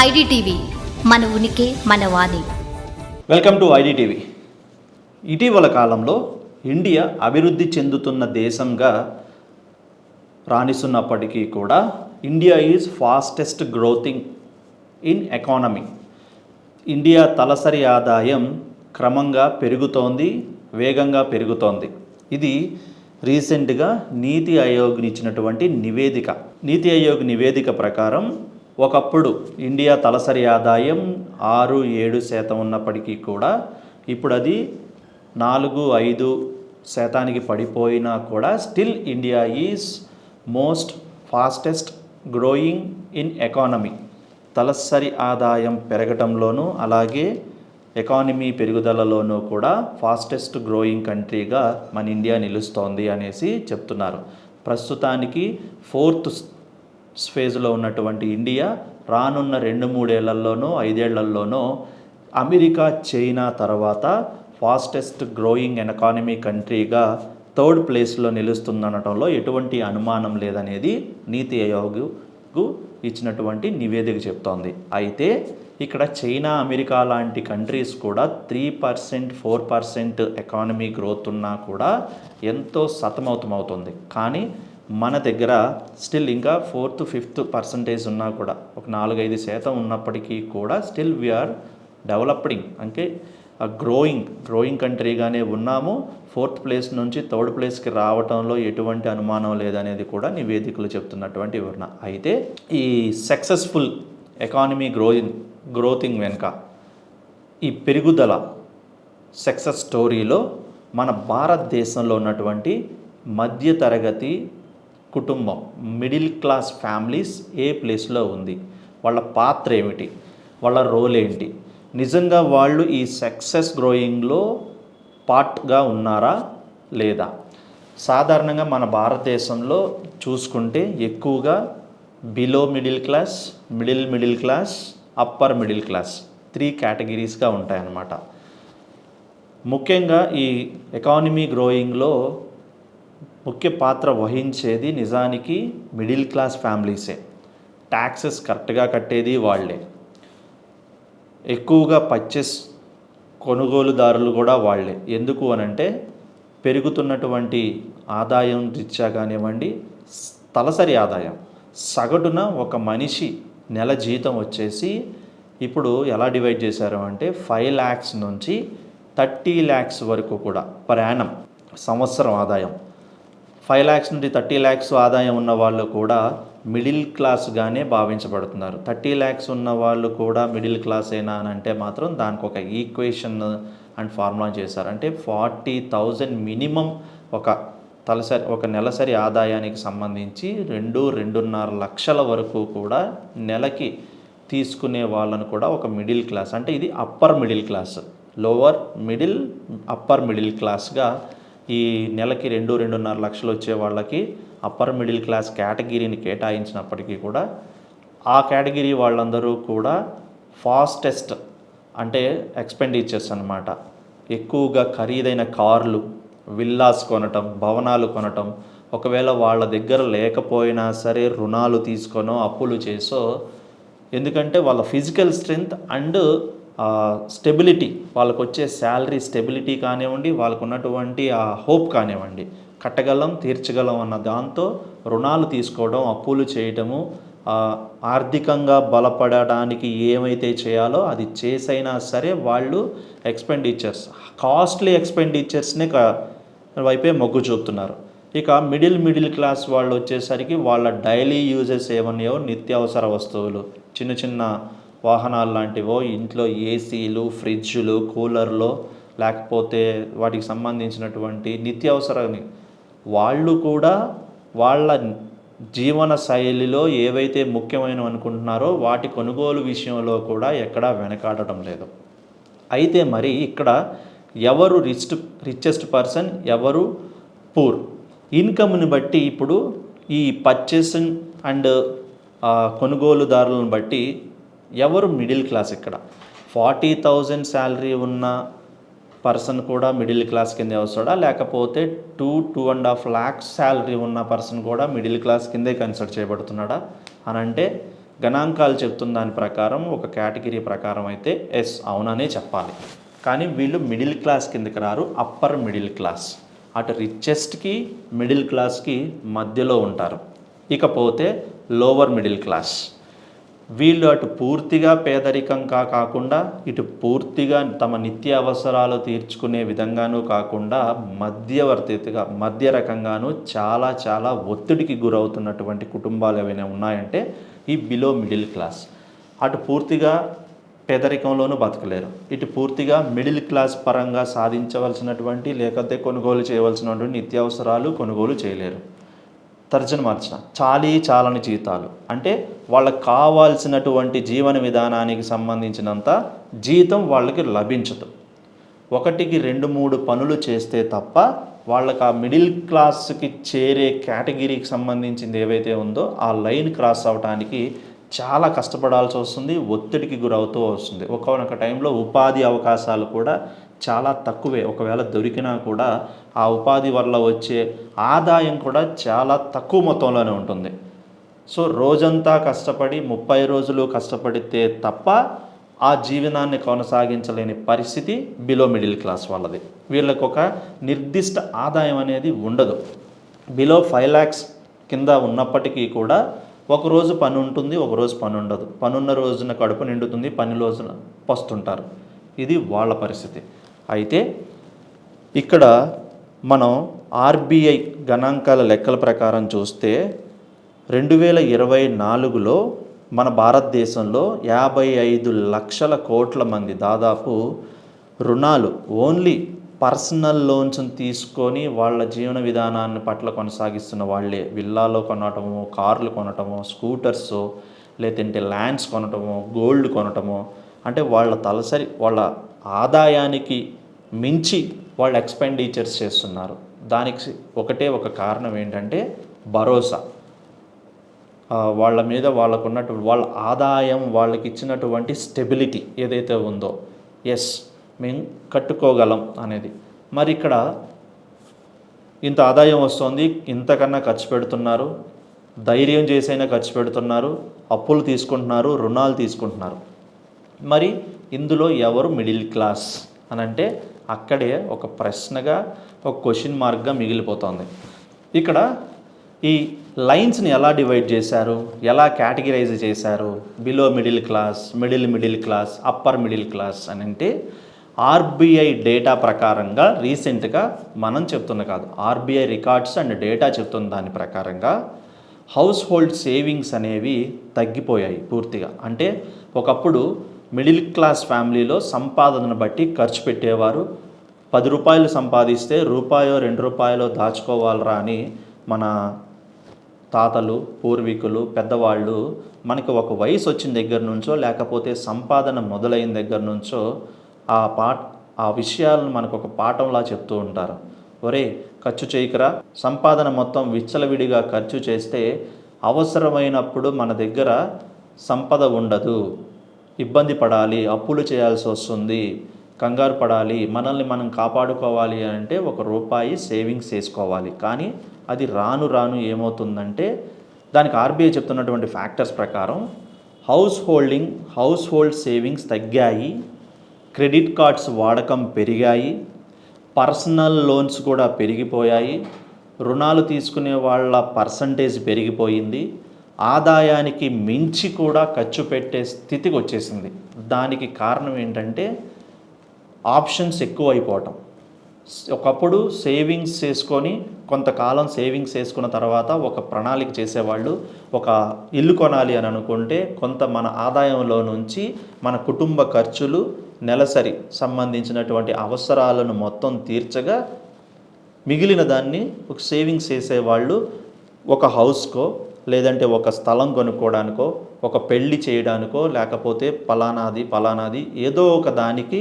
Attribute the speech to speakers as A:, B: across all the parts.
A: IDTV మన ఉనికి మన వాణి.
B: Welcome to IDTV. ఇటీవల కాలంలో ఇండియా అభివృద్ధి చెందుతున్న దేశంగా రాణిస్తున్నప్పటికీ కూడా India is fastest growing in economy. India తలసరి ఆదాయం క్రమంగా పెరుగుతోంది వేగంగా పెరుగుతోంది. ఇది రీసెంట్గా నీతి ఆయోగ్ ఇచ్చినటువంటి నివేదిక. నీతి ఆయోగ్ నివేదిక ప్రకారం ఒకప్పుడు ఇండియా తలసరి ఆదాయం ఆరు ఏడు శాతం ఉన్నప్పటికీ కూడా ఇప్పుడు అది నాలుగు ఐదు శాతానికి పడిపోయినా కూడా still India is most fastest growing in economy. తలసరి ఆదాయం పెరగటంలోనూ అలాగే ఎకానమీ పెరుగుదలలోనూ కూడా ఫాస్టెస్ట్ గ్రోయింగ్ కంట్రీగా మన ఇండియా నిలుస్తోంది అనేసి చెప్తున్నారు. ప్రస్తుతానికి ఫోర్త్ ఫేజ్లో ఉన్నటువంటి ఇండియా రానున్న రెండు మూడేళ్ళలోనో ఐదేళ్ళలోనో అమెరికా చైనా తర్వాత ఫాస్టెస్ట్ గ్రోయింగ్ ఎకానమీ కంట్రీగా థర్డ్ ప్లేస్లో నిలుస్తుందనటంలో ఎటువంటి అనుమానం లేదనేది నీతి ఆయోగ్కు ఇచ్చినటువంటి నివేదిక చెప్తోంది. అయితే ఇక్కడ చైనా అమెరికా లాంటి కంట్రీస్ కూడా three percent four percent economy growth ఉన్నా కూడా ఎంతో సతమతమవుతుంది. కానీ మన దగ్గర స్టిల్ ఇంకా ఫోర్త్ ఫిఫ్త్ పర్సంటేజ్ ఉన్నా కూడా ఒక నాలుగైదు శాతం ఉన్నప్పటికీ కూడా స్టిల్ వీఆర్ డెవలప్డింగ్ అంటే గ్రోయింగ్ గ్రోయింగ్ కంట్రీగానే ఉన్నాము. ఫోర్త్ ప్లేస్ నుంచి థర్డ్ ప్లేస్కి రావటంలో ఎటువంటి అనుమానం లేదనేది కూడా నివేదికలు చెప్తున్నటువంటి వివరణ. అయితే ఈ సక్సెస్ఫుల్ ఎకానమీ గ్రోయింగ్ గ్రోతింగ్ వెనుక ఈ పెరుగుదల సక్సెస్ స్టోరీలో మన భారతదేశంలో ఉన్నటువంటి మధ్యతరగతి కుటుంబం మిడిల్ క్లాస్ ఫ్యామిలీస్ ఏ ప్లేస్లో ఉంది? వాళ్ళ పాత్ర ఏమిటి? వాళ్ళ రోల్ ఏంటి? నిజంగా వాళ్ళు ఈ సక్సెస్ గ్రోయింగ్లో పార్ట్గా ఉన్నారా లేదా? సాధారణంగా మన భారతదేశంలో చూసుకుంటే ఎక్కువగా below middle class middle middle class upper middle class three కేటగిరీస్గా ఉంటాయన్నమాట. ముఖ్యంగా ఈ ఎకానమీ గ్రోయింగ్లో ముఖ్య పాత్ర వహించేది నిజానికి మిడిల్ క్లాస్ ఫ్యామిలీసే. ట్యాక్సెస్ కరెక్ట్గా కట్టేది వాళ్ళే. ఎక్కువగా పర్చేస్ కొనుగోలుదారులు కూడా వాళ్ళే. ఎందుకు అనంటే పెరుగుతున్నటువంటి ఆదాయం రీత్యా కానివ్వండి తలసరి ఆదాయం. సగటున ఒక మనిషి నెల జీతం వచ్చేసి ఇప్పుడు ఎలా డివైడ్ చేశారు అంటే ఫైవ్ ల్యాక్స్ నుంచి థర్టీ ల్యాక్స్ వరకు కూడా ప్రయాణం సంవత్సరం ఆదాయం. ఫైవ్ ల్యాక్స్ నుండి థర్టీ ల్యాక్స్ ఆదాయం ఉన్న వాళ్ళు కూడా మిడిల్ క్లాస్గానే భావించబడుతున్నారు. థర్టీ ల్యాక్స్ ఉన్న వాళ్ళు కూడా మిడిల్ క్లాస్ అని అంటే మాత్రం దానికి ఒక ఈక్వేషన్ అండ్ ఫార్ములా చేశారు. అంటే ఫార్టీ థౌజండ్ మినిమం ఒక తలసరి ఒక నెలసరి ఆదాయానికి సంబంధించి రెండు రెండున్నర లక్షల వరకు కూడా నెలకి తీసుకునే వాళ్ళను కూడా ఒక మిడిల్ క్లాస్ అంటే ఇది upper middle class lower middle upper middle క్లాస్గా ఈ నెలకి రెండు రెండున్నర లక్షలు వచ్చే వాళ్ళకి అప్పర్ మిడిల్ క్లాస్ కేటగిరీని కేటాయించినప్పటికీ కూడా ఆ కేటగిరీ వాళ్ళందరూ కూడా ఫాస్టెస్ట్ అంటే ఎక్స్పెండిచర్స్ అన్నమాట. ఎక్కువగా ఖరీదైన కార్లు విల్లాస్ కొనటం భవనాలు కొనటం ఒకవేళ వాళ్ళ దగ్గర లేకపోయినా సరే రుణాలు తీసుకొనో అప్పులు చేసో ఎందుకంటే వాళ్ళ ఫిజికల్ స్ట్రెంగ్త్ అండ్ స్టెబిలిటీ వాళ్ళకు వచ్చే శాలరీ స్టెబిలిటీ కానివ్వండి వాళ్ళకు ఉన్నటువంటి ఆ హోప్ కానివ్వండి. కట్టగలం తీర్చగలం అన్న దాంతో రుణాలు తీసుకోవడం అప్పులు చేయటము ఆర్థికంగా బలపడడానికి ఏమైతే చేయాలో అది చేసైనా సరే వాళ్ళు ఎక్స్పెండిచర్స్ కాస్ట్లీ ఎక్స్పెండిచర్స్నే వైపే మొగ్గు చూపుతున్నారు. ఇక మిడిల్ మిడిల్ క్లాస్ వాళ్ళు వచ్చేసరికి వాళ్ళ డైలీ యూజెస్ ఏమన్నాయో నిత్యావసర వస్తువులు చిన్న చిన్న వాహనాలు లాంటివో ఇంట్లో ఏసీలు ఫ్రిడ్జ్లు కూలర్లు లేకపోతే వాటికి సంబంధించినటువంటి నిత్యావసరాన్ని వాళ్ళు కూడా వాళ్ళ జీవన శైలిలో ఏవైతే ముఖ్యమైన అనుకుంటున్నారో వాటి కొనుగోలు విషయంలో కూడా ఎక్కడా వెనకాడటం లేదు. అయితే మరి ఇక్కడ ఎవరు రిచ్ రిచెస్ట్ పర్సన్ ఎవరు? పూర్ ఇన్కమ్ని బట్టి ఇప్పుడు ఈ పర్చేసింగ్ అండ్ కొనుగోలుదారులను బట్టి ఎవరు మిడిల్ క్లాస్ ఇక్కడ? ఫార్టీ థౌజండ్ శాలరీ ఉన్న పర్సన్ కూడా మిడిల్ క్లాస్ కిందే వస్తాడా? లేకపోతే two two and half lakhs salary ఉన్న పర్సన్ కూడా మిడిల్ క్లాస్ కిందే కన్సిడర్ చేయబడుతున్నాడా? అని అంటే గణాంకాలు చెప్తున్న దాని ప్రకారం ఒక కేటగిరీ ప్రకారం అయితే ఎస్ అవుననే చెప్పాలి. కానీ వీళ్ళు మిడిల్ క్లాస్ కిందకి రారు అప్పర్ మిడిల్ క్లాస్. అటు రిచెస్ట్కి మిడిల్ క్లాస్కి మధ్యలో ఉంటారు. ఇకపోతే లోవర్ మిడిల్ క్లాస్ వీళ్ళు అటు పూర్తిగా పేదరికంగా కాకుండా ఇటు పూర్తిగా తమ నిత్య అవసరాలు తీర్చుకునే విధంగానూ కాకుండా మధ్యవర్తిగా మధ్య రకంగానూ చాలా చాలా ఒత్తిడికి గురవుతున్నటువంటి కుటుంబాలు ఏవైనా ఉన్నాయంటే ఈ బిలో మిడిల్ క్లాస్ అటు పూర్తిగా పేదరికంలోనూ బతకలేరు. ఇటు పూర్తిగా మిడిల్ క్లాస్ పరంగా సాధించవలసినటువంటి లేకపోతే కొనుగోలు చేయవలసినటువంటి నిత్యావసరాలు కొనుగోలు చేయలేరు. తర్జన మార్చిన. చాలీ చాలని జీతాలు. అంటే వాళ్ళకి కావాల్సినటువంటి జీవన విధానానికి సంబంధించినంత జీతం వాళ్ళకి లభించదు. ఒకటికి రెండు మూడు పనులు చేస్తే తప్ప వాళ్ళకి ఆ మిడిల్ క్లాస్కి చేరే కేటగిరీకి సంబంధించింది ఏవైతే ఉందో ఆ లైన్ క్రాస్ అవడానికి చాలా కష్టపడాల్సి వస్తుంది ఒత్తిడికి గురవుతూ వస్తుంది. ఒకనొక టైంలో ఉపాధి అవకాశాలు కూడా చాలా తక్కువే. ఒకవేళ దొరికినా కూడా ఆ ఉపాధి వల్ల వచ్చే ఆదాయం కూడా చాలా తక్కువ మొత్తంలోనే ఉంటుంది. సో రోజంతా కష్టపడి ముప్పై రోజులు కష్టపడితే తప్ప ఆ జీవనాన్ని కొనసాగించలేని పరిస్థితి బిలో మిడిల్ క్లాస్ వాళ్ళది. వీళ్ళకు ఒక నిర్దిష్ట ఆదాయం అనేది ఉండదు. బిలో ఫైవ్ ల్యాక్స్ కింద ఉన్నప్పటికీ కూడా ఒక రోజు పని ఉంటుంది ఒక రోజు పని ఉండదు పనున్న రోజున కడుపు నిండుతుంది పని రోజున పస్తుంటారు. ఇది వాళ్ళ పరిస్థితి. అయితే ఇక్కడ మనం ఆర్బీఐ గణాంకాల లెక్కల ప్రకారం చూస్తే రెండు వేల ఇరవై నాలుగులో మన భారతదేశంలో యాభై ఐదు లక్షల కోట్ల మంది దాదాపు రుణాలు ఓన్లీ పర్సనల్ లోన్స్ తీసుకొని వాళ్ళ జీవన విధానాన్ని పట్ల కొనసాగిస్తున్న వాళ్ళే. విల్లాలో కొనటము కార్లు కొనటము స్కూటర్స్ లేదంటే ల్యాండ్స్ కొనటము గోల్డ్ కొనటము అంటే వాళ్ళ తలసరి వాళ్ళ ఆదాయానికి మించి వాళ్ళు ఎక్స్పెండిచర్స్ చేస్తున్నారు. దానికి ఒకటే ఒక కారణం ఏంటంటే భరోసా. వాళ్ళ మీద వాళ్ళకున్నటువంటి వాళ్ళ ఆదాయం వాళ్ళకి ఇచ్చినటువంటి స్టెబిలిటీ ఏదైతే ఉందో. ఎస్ మేము కట్టుకోగలం అనేది. మరి ఇక్కడ ఇంత ఆదాయం వస్తుంది ఇంతకన్నా ఖర్చు పెడుతున్నారు ధైర్యం చేసైనా ఖర్చు పెడుతున్నారు అప్పులు తీసుకుంటున్నారు రుణాలు తీసుకుంటున్నారు. మరి ఇందులో ఎవరు మిడిల్ క్లాస్ అని అంటే అక్కడే ఒక ప్రశ్నగా ఒక క్వశ్చన్ మార్క్గా మిగిలిపోతుంది. ఇక్కడ ఈ లైన్స్ని ఎలా డివైడ్ చేశారు ఎలా కేటగిరైజ్ చేశారు below middle class middle middle class upper middle class అని అంటే ఆర్బీఐ డేటా ప్రకారంగా రీసెంట్గా మనం చెప్తున్న కాదు ఆర్బీఐ రికార్డ్స్ అండ్ డేటా చెప్తున్న దాని ప్రకారంగా హౌస్ హోల్డ్ సేవింగ్స్ అనేవి తగ్గిపోయాయి పూర్తిగా. అంటే ఒకప్పుడు మిడిల్ క్లాస్ ఫ్యామిలీలో సంపాదనను బట్టి ఖర్చు పెట్టేవారు. పది రూపాయలు సంపాదిస్తే రూపాయో రెండు రూపాయలు దాచుకోవాలరా అని మన తాతలు పూర్వీకులు పెద్దవాళ్ళు మనకి ఒక వయసు వచ్చిన దగ్గర నుంచో లేకపోతే సంపాదన మొదలైన దగ్గర నుంచో ఆ పా ఆ విషయాలను మనకు ఒక పాఠంలా చెప్తూ ఉంటారు. ఒరే ఖర్చు చేయకరా? సంపాదన మొత్తం విచ్చలవిడిగా ఖర్చు చేస్తే అవసరమైనప్పుడు మన దగ్గర సంపద ఉండదు. ఇబ్బంది పడాలి అప్పులు చేయాల్సి వస్తుంది. కంగారు పడాలి మనల్ని మనం కాపాడుకోవాలి అంటే ఒక రూపాయి సేవింగ్స్ చేసుకోవాలి కానీ అది రాను రాను ఏమవుతుందంటే దానికి ఆర్బీఐ చెప్తున్నటువంటి ఫ్యాక్టర్స్ ప్రకారం house holding house hold savings తగ్గాయి. క్రెడిట్ కార్డ్స్ వాడకం పెరిగాయి పర్సనల్ లోన్స్ కూడా పెరిగిపోయాయి రుణాలు తీసుకునే వాళ్ళ పర్సంటేజ్ పెరిగిపోయింది ఆదాయానికి మించి కూడా ఖర్చు పెట్టే స్థితికి వచ్చేసింది. దానికి కారణం ఏంటంటే ఆప్షన్స్ ఎక్కువ అయిపోవటం ఒకప్పుడు సేవింగ్స్ చేసుకొని కొంతకాలం సేవింగ్స్ చేసుకున్న తర్వాత ఒక ప్రణాళిక చేసేవాళ్ళు ఒక ఇల్లు కొనాలి అని అనుకుంటే కొంత మన ఆదాయంలో నుంచి మన కుటుంబ ఖర్చులు నెలసరి సంబంధించినటువంటి అవసరాలను మొత్తం తీర్చగా మిగిలిన దాన్ని ఒక సేవింగ్స్ చేసేవాళ్ళు ఒక హౌస్కో లేదంటే ఒక స్థలం కొనుక్కోవడానికో ఒక పెళ్ళి చేయడానికో లేకపోతే పలానాది పలానాది ఏదో ఒక దానికి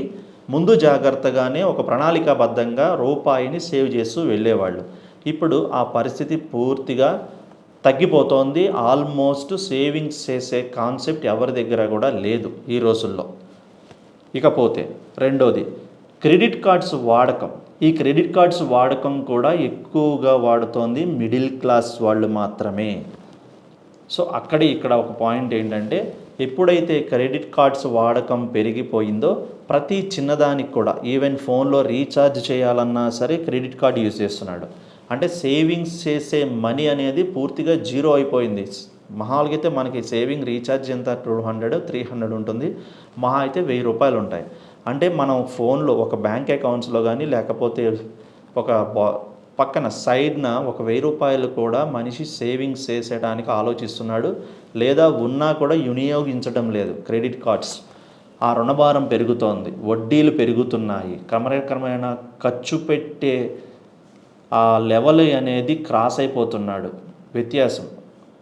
B: ముందు జాగ్రత్తగానే ఒక ప్రణాళికాబద్ధంగా రూపాయిని సేవ్ చేస్తూ వెళ్ళేవాళ్ళు. ఇప్పుడు ఆ పరిస్థితి పూర్తిగా తగ్గిపోతోంది. ఆల్మోస్ట్ సేవింగ్స్ చేసే కాన్సెప్ట్ ఎవరి దగ్గర కూడా లేదు ఈ రోజుల్లో. ఇకపోతే రెండోది క్రెడిట్ కార్డ్స్ వాడకం. ఈ క్రెడిట్ కార్డ్స్ వాడకం కూడా ఎక్కువగా వాడుతోంది మిడిల్ క్లాస్ వాళ్ళు మాత్రమే. సో అక్కడే ఇక్కడ ఒక పాయింట్ ఏంటంటే ఎప్పుడైతే క్రెడిట్ కార్డ్స్ వాడకం పెరిగిపోయిందో ప్రతి చిన్నదానికి కూడా ఈవెన్ ఫోన్లో రీఛార్జ్ చేయాలన్నా సరే క్రెడిట్ కార్డ్ యూజ్ చేస్తున్నాడు. అంటే సేవింగ్స్ చేసే మనీ అనేది పూర్తిగా జీరో అయిపోయింది. మహాల్గా అయితే మనకి సేవింగ్ రీఛార్జ్ ఎంత? టూ హండ్రెడ్ త్రీ హండ్రెడ్ ఉంటుంది. మహా అయితే వెయ్యి రూపాయలు ఉంటాయి. అంటే మనం ఫోన్లో ఒక బ్యాంక్ అకౌంట్స్లో కానీ లేకపోతే ఒక పక్కన సైడ్న ఒక వెయ్యి రూపాయలు కూడా మనిషి సేవింగ్స్ చేసేయడానికి ఆలోచిస్తున్నాడు. లేదా ఉన్నా కూడా వినియోగించడం లేదు. క్రెడిట్ కార్డ్స్ ఆ రుణభారం పెరుగుతోంది. వడ్డీలు పెరుగుతున్నాయి. క్రమరక్రమైన ఖర్చు పెట్టే ఆ లెవెల్ అనేది క్రాస్ అయిపోతున్నాడు. వ్యత్యాసం.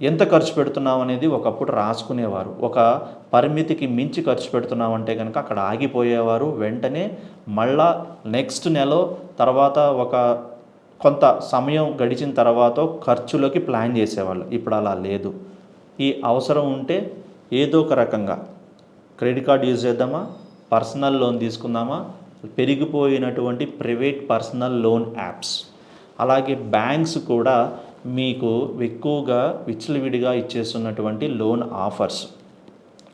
B: ఎంత ఖర్చు పెడుతున్నాం అనేది ఒకప్పుడు రాసుకునేవారు. ఒక పరిమితికి మించి ఖర్చు పెడుతున్నామంటే కనుక అక్కడ ఆగిపోయేవారు. వెంటనే మళ్ళా నెక్స్ట్ నెల తర్వాత ఒక కొంత సమయం గడిచిన తర్వాత ఖర్చులోకి ప్లాన్ చేసేవాళ్ళు. ఇప్పుడు అలా లేదు. ఈ అవసరం ఉంటే ఏదో ఒక రకంగా క్రెడిట్ కార్డ్ యూజ్ చేద్దామా? పర్సనల్ లోన్ తీసుకుందామా? పెరిగిపోయినటువంటి ప్రైవేట్ పర్సనల్ లోన్ యాప్స్. అలాగే బ్యాంక్స్ కూడా మీకు ఎక్కువగా విచ్చలవిడిగా ఇచ్చేస్తున్నటువంటి లోన్ ఆఫర్స్.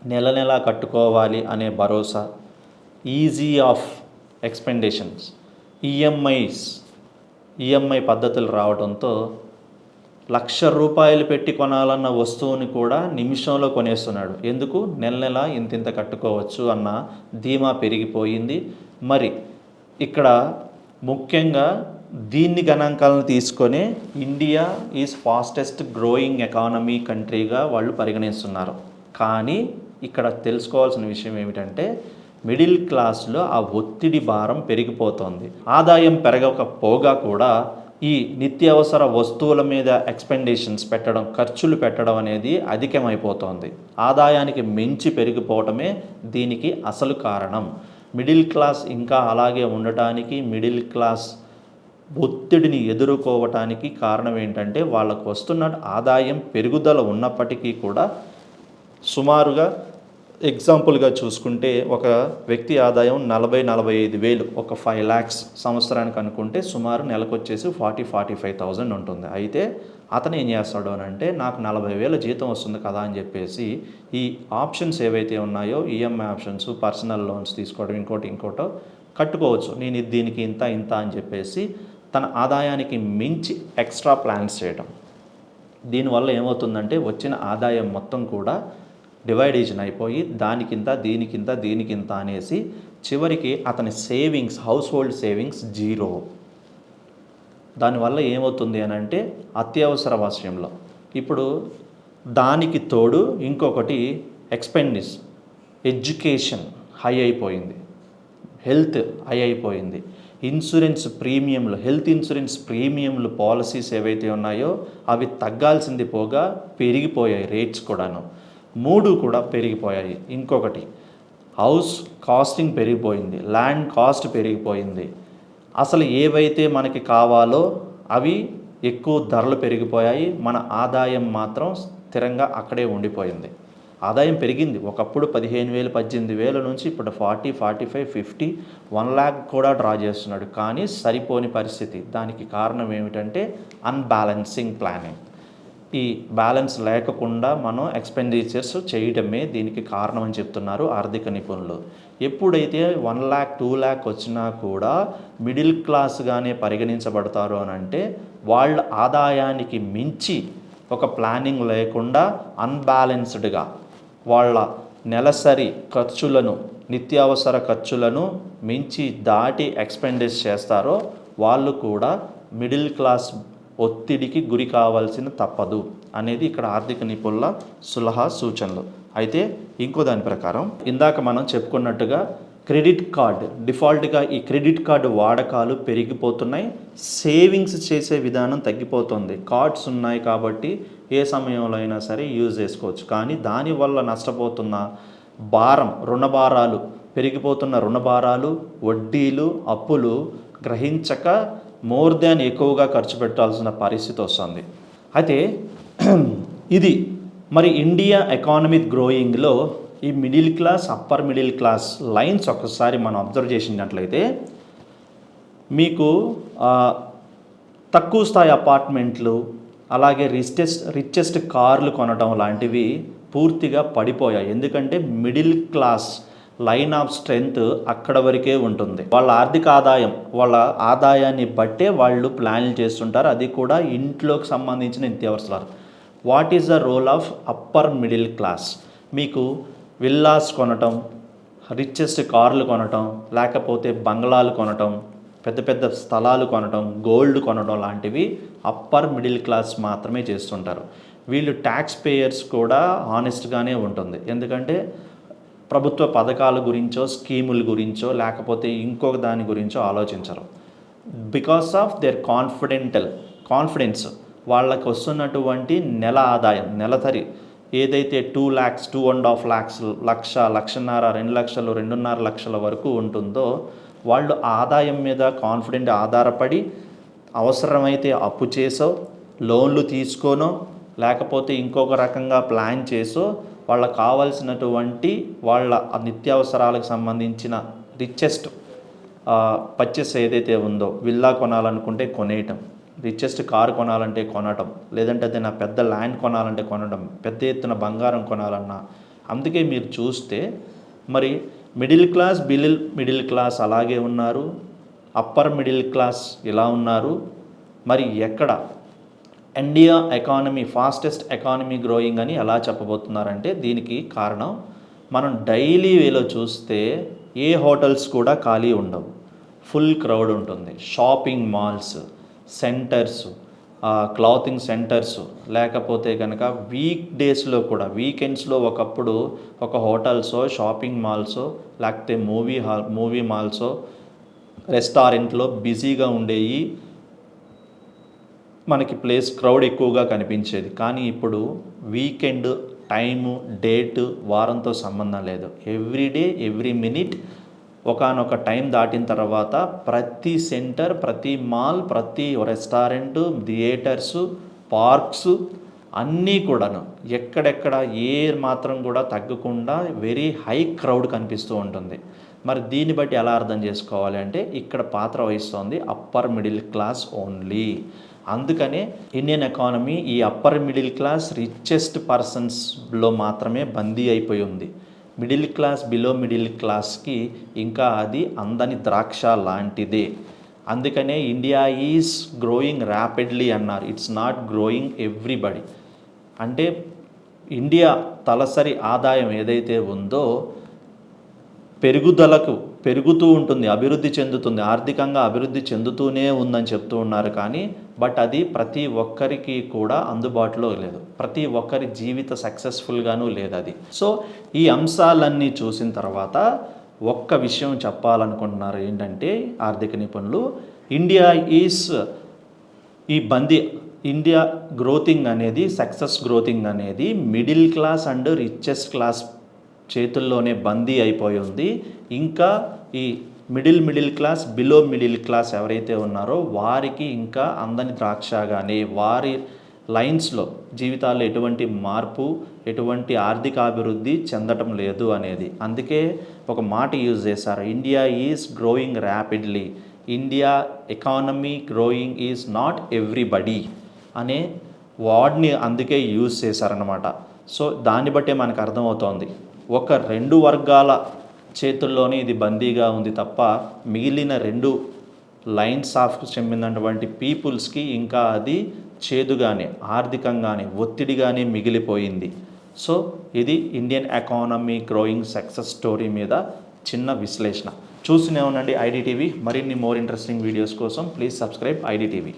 B: నెల నెలా కట్టుకోవాలి అనే భరోసా easy of expenditures EMIs EMI పద్ధతులు రావడంతో లక్ష రూపాయలు పెట్టి కొనాలన్న వస్తువుని కూడా నిమిషంలో కొనేస్తున్నాడు. ఎందుకు? నెల నెల ఇంత ఇంత కట్టుకోవచ్చు అన్న ధీమా పెరిగిపోయింది. మరి ఇక్కడ ముఖ్యంగా దీన్ని గణాంకాలను తీసుకొని India is fastest growing economy కంట్రీగా వాళ్ళు పరిగణిస్తున్నారు. కానీ ఇక్కడ తెలుసుకోవాల్సిన విషయం ఏమిటంటే మిడిల్ క్లాస్లో ఆ ఒత్తిడి భారం పెరిగిపోతోంది. ఆదాయం పెరగకపోగా కూడా ఈ నిత్యావసర వస్తువుల మీద ఎక్స్పెండేషన్స్ పెట్టడం ఖర్చులు పెట్టడం అనేది అధికమైపోతుంది. ఆదాయానికి మించి పెరిగిపోవటమే దీనికి అసలు కారణం. మిడిల్ క్లాస్ ఇంకా అలాగే ఉండటానికి మిడిల్ క్లాస్ ఒత్తిడిని ఎదుర్కోవటానికి కారణం ఏంటంటే వాళ్ళకు వస్తున్న ఆదాయం పెరుగుదల ఉన్నప్పటికీ కూడా సుమారుగా ఎగ్జాంపుల్గా చూసుకుంటే ఒక వ్యక్తి ఆదాయం నలభై నలభై ఐదు వేలు ఒక ఫైవ్ ల్యాక్స్ సంవత్సరానికి అనుకుంటే సుమారు నెలకు వచ్చేసి ఫార్టీ ఫార్టీ ఫైవ్ థౌజండ్ ఉంటుంది. అయితే అతను ఏం చేస్తాడు అని అంటే నాకు నలభై వేల జీతం వస్తుంది కదా అని చెప్పేసి ఈ ఆప్షన్స్ ఏవైతే ఉన్నాయో ఈఎంఐ ఆప్షన్స్ పర్సనల్ లోన్స్ తీసుకోవడం ఇంకోటి ఇంకోటో కట్టుకోవచ్చు. నేను దీనికి ఇంత ఇంత అని చెప్పేసి తన ఆదాయానికి మించి ఎక్స్ట్రా ప్లాన్స్ చేయడం దీనివల్ల ఏమవుతుందంటే వచ్చిన ఆదాయం మొత్తం కూడా డివైడేషన్ అయిపోయి దానికింత దీనికింత దీనికింత అనేసి చివరికి అతని savings house hold savings zero. దానివల్ల ఏమవుతుంది అని అంటే అత్యవసర విషయంలో ఇప్పుడు దానికి తోడు ఇంకొకటి ఎక్స్పెండిస్ ఎడ్యుకేషన్ హై అయిపోయింది. హెల్త్ హై అయిపోయింది. ఇన్సూరెన్స్ ప్రీమియంలు హెల్త్ ఇన్సూరెన్స్ ప్రీమియంలు పాలసీస్ ఏవైతే ఉన్నాయో అవి తగ్గాల్సింది పోగా పెరిగిపోయాయి రేట్స్ కూడాను. మూడు కూడా పెరిగిపోయాయి. ఇంకొకటి హౌస్ కాస్టింగ్ పెరిగిపోయింది ల్యాండ్ కాస్ట్ పెరిగిపోయింది. అసలు ఏవైతే మనకి కావాలో అవి ఎక్కువ ధరలు పెరిగిపోయాయి మన ఆదాయం మాత్రం స్థిరంగా అక్కడే ఉండిపోయింది. ఆదాయం పెరిగింది. ఒకప్పుడు పదిహేను వేలు పద్దెనిమిది వేల నుంచి ఇప్పుడు forty forty five fifty one lakh కూడా డ్రా చేస్తున్నాడు. కానీ సరిపోని పరిస్థితి. దానికి కారణం ఏమిటంటే అన్బ్యాలెన్సింగ్ ప్లానింగ్. ఈ బ్యాలెన్స్ లేకుండా మనం ఎక్స్పెండిచర్స్ చేయడమే దీనికి కారణం అని చెప్తున్నారు ఆర్థిక నిపుణులు. ఎప్పుడైతే వన్ ల్యాక్ టూ ల్యాక్ వచ్చినా కూడా మిడిల్ క్లాస్గానే పరిగణించబడతారు అని అంటే వాళ్ళ ఆదాయానికి మించి ఒక ప్లానింగ్ లేకుండా అన్బ్యాలెన్స్డ్గా వాళ్ళ నెలసరి ఖర్చులను నిత్యావసర ఖర్చులను మించి దాటి ఎక్స్పెండిస్ చేస్తారో వాళ్ళు కూడా మిడిల్ క్లాస్ ఒత్తిడికి గురి కావాల్సిన తప్పదు అనేది ఇక్కడ ఆర్థిక నిపుణుల సులహా సూచనలు. అయితే ఇంకో దాని ప్రకారం ఇందాక మనం చెప్పుకున్నట్టుగా క్రెడిట్ కార్డ్ డిఫాల్ట్గా ఈ క్రెడిట్ కార్డు వాడకాలు పెరిగిపోతున్నాయి సేవింగ్స్ చేసే విధానం తగ్గిపోతుంది. కార్డ్స్ ఉన్నాయి కాబట్టి ఏ సమయంలో అయినా సరే యూజ్ చేసుకోవచ్చు. కానీ దానివల్ల నష్టపోతున్న భారం రుణభారాలు పెరిగిపోతున్న రుణభారాలు వడ్డీలు అప్పులు గ్రహించక మోర్ దాన్ ఎక్కువగా ఖర్చు పెట్టాల్సిన పరిస్థితి వస్తుంది. అయితే ఇది మరి ఇండియా ఎకానమిక్ గ్రోయింగ్లో ఈ middle class upper middle class lines ఒకసారి మనం అబ్జర్వ్ చేసినట్లయితే మీకు తక్కువ స్థాయి అపార్ట్మెంట్లు అలాగే రిచెస్ట్ రిచెస్ట్ కార్లు కొనడం లాంటివి పూర్తిగా పడిపోయాయి. ఎందుకంటే middle class line of strength అక్కడ వరకే ఉంటుంది. వాళ్ళ ఆర్థిక ఆదాయం వాళ్ళ ఆదాయాన్ని బట్టే వాళ్ళు ప్లాన్లు చేస్తుంటారు. అది కూడా ఇంట్లోకి సంబంధించిన నిత్యావసరాలు. What is the role of upper middle class మీకు విల్లాస్ కొనటం రిచెస్ట్ కార్లు కొనటం లేకపోతే బంగ్లాలు కొనటం పెద్ద పెద్ద స్థలాలు కొనడం గోల్డ్ కొనడం లాంటివి అప్పర్ మిడిల్ క్లాస్ మాత్రమే చేస్తుంటారు. వీళ్ళు ట్యాక్స్ పేయర్స్ కూడా హానెస్ట్గానే ఉంటుంది. ఎందుకంటే ప్రభుత్వ పథకాల గురించో స్కీముల గురించో లేకపోతే ఇంకొక దాని గురించో ఆలోచించరు. Because of their confidential confidence వాళ్ళకి వస్తున్నటువంటి నెల ఆదాయం నెలసరి ఏదైతే two lakhs two and half lakhs lakh లక్షన్నర రెండు లక్షలు రెండున్నర లక్షల వరకు ఉంటుందో వాళ్ళు ఆదాయం మీద కాన్ఫిడెంట్ ఆధారపడి అవసరమైతే అప్పు చేసో లోన్లు తీసుకోనో లేకపోతే ఇంకొక రకంగా ప్లాన్ చేసో వాళ్ళకి కావాల్సినటువంటి వాళ్ళ నిత్యావసరాలకు సంబంధించిన రిచెస్ట్ పర్చేస్ ఏదైతే ఉందో విల్లా కొనాలనుకుంటే కొనేయటం. రిచెస్ట్ కారు కొనాలంటే కొనటం. లేదంటే అది నా పెద్ద ల్యాండ్ కొనాలంటే కొనడం పెద్ద ఎత్తున బంగారం కొనాలన్నా. అందుకే మీరు చూస్తే మరి middle class below middle class అలాగే ఉన్నారు. అప్పర్ మిడిల్ క్లాస్ ఇలా ఉన్నారు. మరి ఎక్కడ? India economy fastest economy growing అని ఎలా చెప్పబోతున్నారంటే దీనికి కారణం మనం డైలీ వేలో చూస్తే ఏ హోటల్స్ కూడా ఖాళీ ఉండవు. ఫుల్ క్రౌడ్ ఉంటుంది. Shopping malls centres clothing centres లేకపోతే కనుక వీక్ డేస్లో కూడా వీకెండ్స్లో ఒకప్పుడు ఒక హోటల్సో షాపింగ్ మాల్సో లేకపోతే మూవీ హాల్ మూవీ మాల్సో రెస్టారెంట్లో బిజీగా ఉండేవి మనకి ప్లేస్ క్రౌడ్ ఎక్కువగా కనిపించేది. కానీ ఇప్పుడు వీకెండ్ టైము డేట్ వారంతో సంబంధం లేదు. ఎవ్రీ డే ఎవ్రీ మినిట్ ఒకనొక టైం దాటిన తర్వాత ప్రతి సెంటర్ ప్రతి మాల్ ప్రతి రెస్టారెంట్ థియేటర్స్ పార్క్స్ అన్నీ కూడాను ఎక్కడెక్కడ ఏ మాత్రం కూడా తగ్గకుండా వెరీ హై క్రౌడ్ కనిపిస్తూ ఉంటుంది. మరి దీన్ని బట్టి ఎలా అర్థం చేసుకోవాలి అంటే ఇక్కడ పాత్ర వహిస్తోంది అప్పర్ మిడిల్ క్లాస్ ఓన్లీ. అందుకనే ఇండియన్ ఎకానమీ ఈ అప్పర్ మిడిల్ క్లాస్ రిచెస్ట్ పర్సన్స్లో మాత్రమే బందీ అయిపోయి ఉంది. మిడిల్ క్లాస్ బిలో మిడిల్ క్లాస్కి ఇంకా అది అందని ద్రాక్ష లాంటిదే. అందుకనే ఇండియా ఈజ్ గ్రోయింగ్ ర్యాపిడ్లీ అన్నారు. It's not growing everybody. అంటే ఇండియా తలసరి ఆదాయం ఏదైతే ఉందో పెరుగుదలకు పెరుగుతూ ఉంటుంది అభివృద్ధి చెందుతుంది ఆర్థికంగా అభివృద్ధి చెందుతూనే ఉందని చెప్తూ ఉన్నారు కానీ బట్ అది ప్రతి ఒక్కరికి కూడా అందుబాటులో లేదు. ప్రతి ఒక్కరి జీవిత సక్సెస్ఫుల్గాను లేదు అది. సో ఈ అంశాలన్నీ చూసిన తర్వాత ఒక్క విషయం చెప్పాలనుకుంటున్నారు ఏంటంటే ఆర్థిక నిపుణులు ఇండియా ఈస్ ఈ బందీ ఇండియా గ్రోతింగ్ అనేది సక్సెస్ గ్రోతింగ్ అనేది middle class and richest class చేతుల్లోనే బందీ అయిపోయి ఉంది. ఇంకా ఈ middle middle class below middle class ఎవరైతే ఉన్నారో వారికి ఇంకా అందని ద్రాక్షగానే వారి లైన్స్లో జీవితాల్లో ఎటువంటి మార్పు ఎటువంటి ఆర్థిక అభివృద్ధి చెందటం లేదు అనేది. అందుకే ఒక మాట యూజ్ చేశారు. India is growing rapidly. India economy growing is not everybody అనే వర్డ్ని అందుకే యూజ్ చేశారనమాట సో దాన్ని బట్టే మనకు అర్థమవుతోంది. ఒక రెండు వర్గాల చేతుల్లోనే ఇది బందీగా ఉంది తప్ప మిగిలిన రెండు లైన్స్ ఆఫ్ చెందినటువంటి పీపుల్స్కి ఇంకా అది చేదుగానే ఆర్థికంగానే ఒత్తిడిగానే మిగిలిపోయింది. సో ఇది Indian economy growing success story మీద చిన్న విశ్లేషణ. చూస్తూనే ఉండండి ఐడిటీవీ. మరిన్ని మోర్ ఇంట్రెస్టింగ్ వీడియోస్ కోసం ప్లీజ్ సబ్స్క్రైబ్ ఐడిటీవీ.